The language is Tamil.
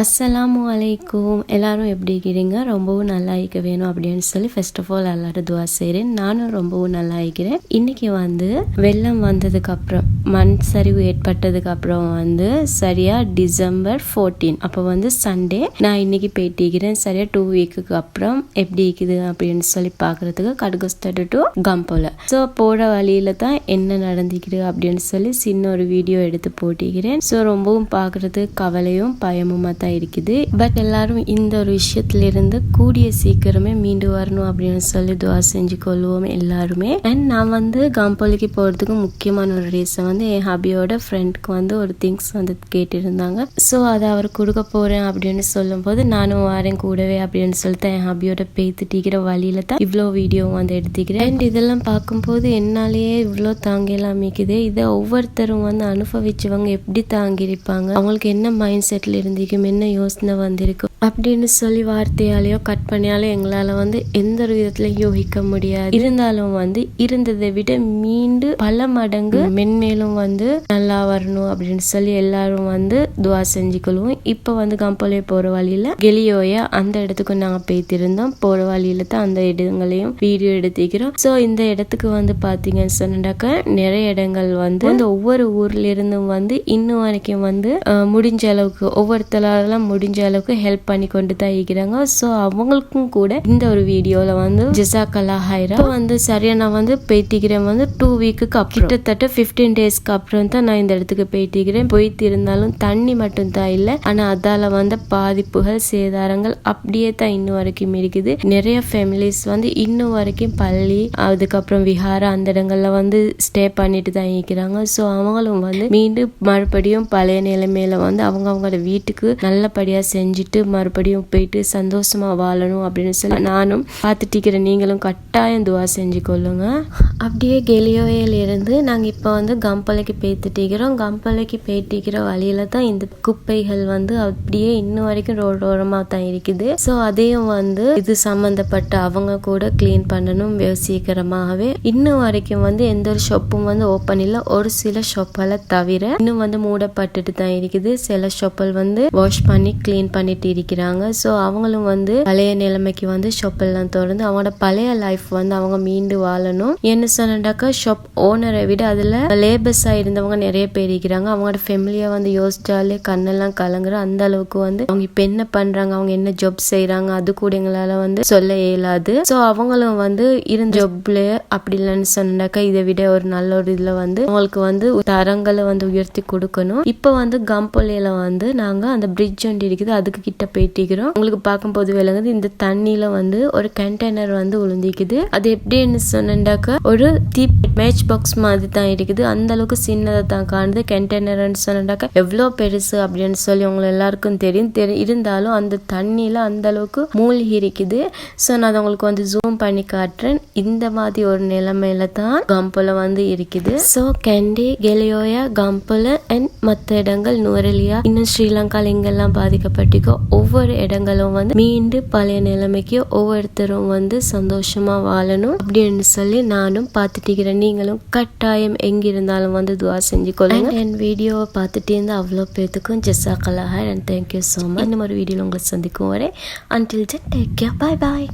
அஸ்ஸலாமு அலைக்கும். எல்லாரும் எப்படி இருக்கிறீங்க? ரொம்பவும் நல்லா இருக்க வேணும் அப்படின்னு சொல்லி ஃபர்ஸ்ட் ஆஃப் ஆல் எல்லாரும் துவா செய்கிறேன் நானும் ரொம்பவும் நல்லா இருக்கிறேன். இன்றைக்கி வந்து வெள்ளம் வந்ததுக்கப்புறம் மண் சரிவு ஏற்பட்டதுக்கு அப்புறம் வந்து சரியாக டிசம்பர் ஃபோர்டீன் அப்போ வந்து சண்டே நான் இன்னைக்கு போயிட்டிருக்கிறேன் சரியாக டூ வீக்குக்கு அப்புறம் எப்படி இருக்குது அப்படின்னு சொல்லி பார்க்கறதுக்கு கடுகஸ்தடு டு கம்போல ஸோ போகிற வழியில் தான் என்ன நடந்துக்கிது அப்படின்னு சொல்லி சின்ன ஒரு வீடியோ எடுத்து போட்டிக்கிறேன். ஸோ ரொம்பவும் பார்க்குறதுக்கு கவலையும் பயமுமா தான் இருக்குது. பட் எல்லாரும் இந்த ஒரு விஷயத்துல இருந்து கூடிய சீக்கிரமே மீண்டு வரணும் அப்படின்னு சொல்லி துவா செஞ்சு கொள்வோம் எல்லாருமே. அண்ட் நான் வந்து காம்போலிக்கு போகிறதுக்கு முக்கியமான ஒரு ரீசன் வந்து என் ஹபியோட ஃப்ரெண்ட்க்கு வந்து ஒரு திங்ஸ் வந்து கேட்டிருந்தாங்க. ஸோ அதை அவர் கொடுக்க போகிறேன் அப்படின்னு சொல்லும்போது நானும் வரேன் கூடவே அப்படின்னு சொல்லிட்டு என் ஹபியோட பேத்துட்டிக்கிற வழியில தான் இவ்வளோ வீடியோ வந்து எடுத்துக்கிறேன். அண்ட் இதெல்லாம் பார்க்கும்போது என்னாலேயே இவ்வளோ தாங்கலாம் மிக்குது. இதை ஒவ்வொருத்தரும் வந்து அனுபவிச்சவங்க எப்படி தாங்கியிருப்பாங்க? அவங்களுக்கு என்ன மைண்ட் செட்டில் இருந்திருக்கும் என்ன யோசனை வந்திருக்கு? அப்படின்னு சொல்லி வார்த்தையாலேயோ கட் பண்ணியாலோ எங்களால் வந்து எந்த ஒரு விதத்துலையும் யோகிக்க முடியாது. இருந்தாலும் வந்து இருந்ததை விட மீண்டு பல மடங்கு மென்மேலும் வந்து நல்லா வரணும் அப்படின்னு சொல்லி எல்லாரும் வந்து துவா செஞ்சுக்கொள்வோம் இப்போ வந்து கம்போலே போகிற வழியில் கெலியோய அந்த இடத்துக்கு நாங்கள் போய்த்திருந்தோம். போகிற வழியில தான் அந்த இடங்களையும் வீடியோ எடுத்துக்கிறோம் ஸோ இந்த இடத்துக்கு வந்து பார்த்தீங்கன்னு சொன்னாக்க நிறைய இடங்கள் வந்து அந்த ஒவ்வொரு ஊர்ல இருந்தும் வந்து இன்னும் வரைக்கும் வந்து முடிஞ்ச அளவுக்கு ஒவ்வொருத்தரால முடிஞ்ச அளவுக்கு ஹெல்ப் பண்ணி கொண்டு தான் இருக்கிறாங்க. ஸோ அவங்களுக்கும் கூட இந்த ஒரு வீடியோவில் வந்து ஜிசாக்கலா ஹைரா. வந்து சரியா நான் வந்து பேத்திக்கிறேன் வந்து டூ வீக்குக்கு கிட்டத்தட்ட ஃபிஃப்டீன் டேஸ்க்கு அப்புறம் தான் நான் இந்த இடத்துக்கு போயிட்டிருக்கிறேன். போயிட்டு இருந்தாலும் தண்ணி மட்டும் தான் இல்லை. ஆனால் அதால் வந்த பாதிப்புகள் சேதாரங்கள் அப்படியே தான் இன்னும் வரைக்கும் இருக்குது. நிறைய ஃபேமிலிஸ் வந்து இன்னும் வரைக்கும் பள்ளி அதுக்கப்புறம் விஹாரா அந்த இடங்கள்ல வந்து ஸ்டே பண்ணிட்டு தான் இருக்கிறாங்க. ஸோ அவங்களும் வந்து மீண்டும் மறுபடியும் பழைய நிலைமையில வந்து அவங்க அவங்களோட வீட்டுக்கு நல்லபடியாக செஞ்சுட்டு மறுபடியும் போயிட்டு சந்தோஷமா வாழணும் அப்படின்னு சொல்லி நானும் பார்த்துட்டு நீங்களும் கட்டாயம் துவா செஞ்சு கொள்ளுங்க. அப்படியே கெலியோவையில இருந்து நாங்க இப்போ வந்து கம்பளைக்கு பேத்துட்டிக்கிறோம் கம்பளைக்கு பேட்டிக்கிற வழியில தான் இந்த குப்பைகள் வந்து அப்படியே இன்னும் வரைக்கும் ரோடு தான் இருக்குது. ஸோ அதையும் வந்து இது சம்பந்தப்பட்ட அவங்க கூட க்ளீன் பண்ணணும் வெகு சீக்கிரமாகவே இன்னும் வரைக்கும் வந்து எந்த ஒரு ஷாப்பும் வந்து ஓப்பன் இல்லை. ஒரு சில ஷாப்பால தவிர இன்னும் வந்து மூடப்பட்டுட்டு தான் இருக்குது. சில ஷாப்பல் வந்து வாஷ் பண்ணி க்ளீன் பண்ணிட்டு இருக்கிறாங்க ஸோ அவங்களும் வந்து பழைய நிலைமைக்கு வந்து ஷாப்பெல்லாம் திறந்து அவங்களோட பழைய லைஃப் வந்து அவங்க மீண்டு வாழணும். என்ன சொன்னாக்கா ஷாப் ஓனரை விட அதில் லேபர்ஸாக இருந்தவங்க நிறைய பேர் இருக்கிறாங்க. அவங்களோட ஃபேமிலியை வந்து யோசிச்சாலே கண்ணெல்லாம் கலங்குற அந்த அளவுக்கு வந்து அவங்க இப்போ என்ன பண்ணுறாங்க அவங்க என்ன ஜாப் செய்கிறாங்க அது கூட எங்களால வந்து சொல்ல இயலாது. ஸோ அவங்களும் வந்து இருந்த ஜாப்ல அப்படி இல்லைன்னு சொன்னாக்கா இதை விட ஒரு நல்ல ஒரு இதில் வந்து அவங்களுக்கு வந்து தரங்களை வந்து உயர்த்தி கொடுக்கணும். இப்போ வந்து கம்பொலியில் வந்து நாங்கள் அந்த பிரிட்ஜ் ஒன்று இருக்குது அதுக்கு கிட்ட போயிட்டிருக்கிறோம் உங்களுக்கு பார்க்கும்போது விளங்குது இந்த தண்ணியில வந்து ஒரு கண்டெய்னர் வந்து விழுந்திக்குது அது எப்படின்னு சொன்னாக்கா ஒரு தீப் மேட்ச் பாக்ஸ் மாதிரி தான் இருக்குது. அந்த அளவுக்கு சின்னதை தான் காணுது. கண்டெய்னர்னு சொன்னாக்கா எவ்வளோ பெருசு அப்படின்னு சொல்லி உங்களை எல்லாருக்கும் தெரியும். தெரி இருந்தாலும் அந்த தண்ணியில அந்த அளவுக்கு மூழ்கி இருக்குது ஸோ நான் அதை உங்களுக்கு வந்து ஜூம் பண்ணி காட்டுறேன். இந்த மாதிரி ஒரு நிலைமையில தான் கம்போல வந்து இருக்குது. ஸோ கண்டி கெலியோயா கம்போல அண்ட் மற்ற இடங்கள் நூரெலியா இன்னும் ஸ்ரீலங்கால எங்கெல்லாம் பாதிக்கப்பட்டிருக்கோ ஒவ்வொரு இடங்களும் வந்து மீண்டும் பழைய நிலைமைக்கு ஒவ்வொருத்தரும் வந்து சந்தோஷமா வாழணும் அப்படின்னு சொல்லி நானும் பார்த்துட்டு இருக்கிறேன் நீங்களும் கட்டாயம் எங்க இருந்தாலும் வந்து துவா செஞ்சு கொள்ளுங்க என் வீடியோவை பார்த்துட்டு இருந்தா அவ்வளோ பேத்துக்கும் ஜெஸாக்கலாக and thank you so much இந்த மாதிரி வீடியோவில் உங்களை சந்திக்கும் வரை until then take care bye bye